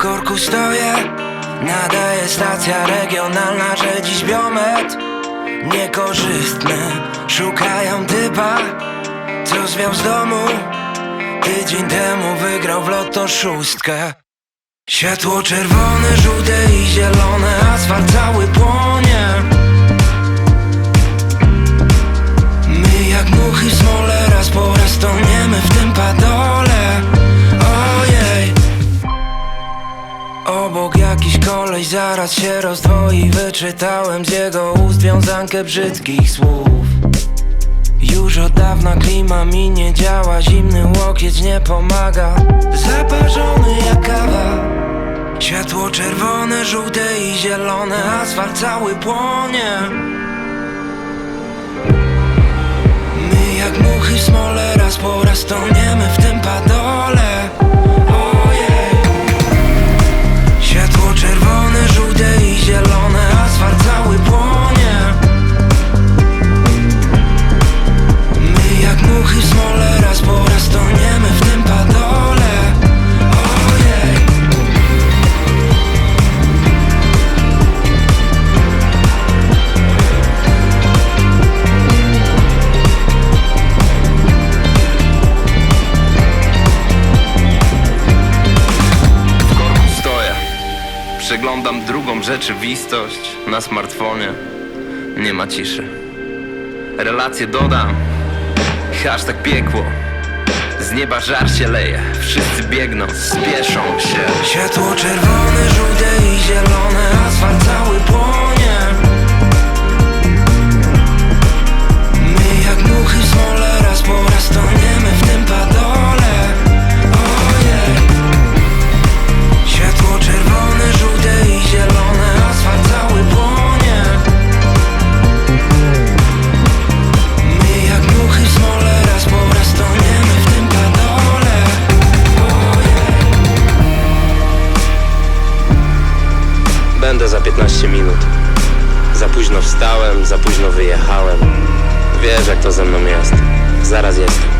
korku stoję. Nadaje stacja regionalna, że dziś biometr Niekorzystny. Szukają typa Co zwiał z domu. Tydzień temu wygrał w loto szóstkę. Światło czerwone, żółte i zielone Asfalt cały płonie jakiś koleś zaraz się rozdwoi. Wyczytałem z jego ust wiązankę brzydkich słów. Już od dawna klima mi nie działa Zimny łokieć nie pomaga. Zaparzony jak kawa. Światło czerwone, żółte i zielone Asfalt cały płonie. My jak muchy w smole Raz po raz toniemy Przeglądam drugą rzeczywistość na smartfonie. Nie ma ciszy. Relacje dodam. Hashtag piekło. Z nieba żar się leje. Wszyscy biegną, spieszą się. Światło czerwone, żółte i Będę za 15 minut. Za późno wstałem, za późno wyjechałem. Wiesz jak to ze mną jest. Zaraz jestem.